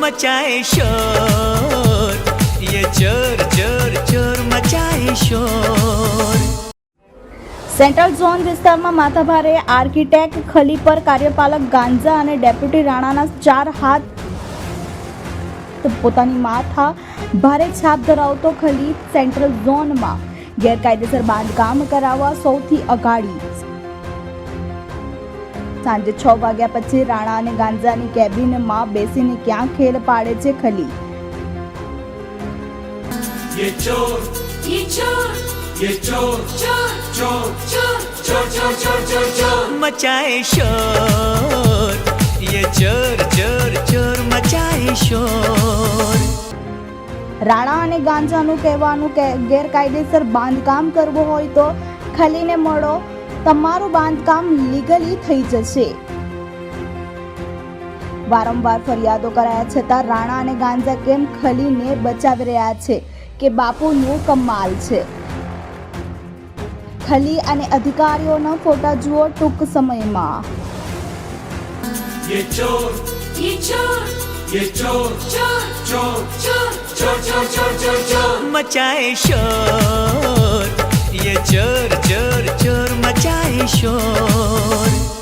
मचाए शोर ये चोर चोर चोर मचाए शोर સેન્ટ્રલ ઝોન વિસ્તારમાં માથાભારે આર્કિટેક્ટ ખલી પર કાર્યપાલક ગાંજા અને ડેપ્યુટી રાણાના ચાર હાથ પોતાની માથા ભારે છાપ ધરાવતો ખલી સેન્ટ્રલ ઝોનમાં ગેરકાયદેસર બાંધકામ કરાવવા સૌથી અગાડી સાંજે છ વાગ્યા પછી રાણા અને ગાંજાની કેબિનમાં બેસીને ક્યાં ખેલ પાડે છે ખલી ये चोर ये चोर ये चोर चोर चोर चोर चोर चोर चोर चोर चोर मचाए शोर ये चोर चोर चोर मचाए शोर રાણા અને ગાંજાનું કહેવાનું કે ગેરકાયદેસર બાંધકામ કરવું હોય તો ખલીને મળો તમારું બાંધકામ લીગલી થઈ જશે. વારંવાર ફરિયાદો કરાયા છતાં રાણા અને ગાંજા કેમ ખલીને બચાવી રહ્યા છે કે બાપુનું કમાલ છે? ખલી અને અધિકારીઓના ફોટા જુઓ ટૂંક સમયમાં. મચાય શોર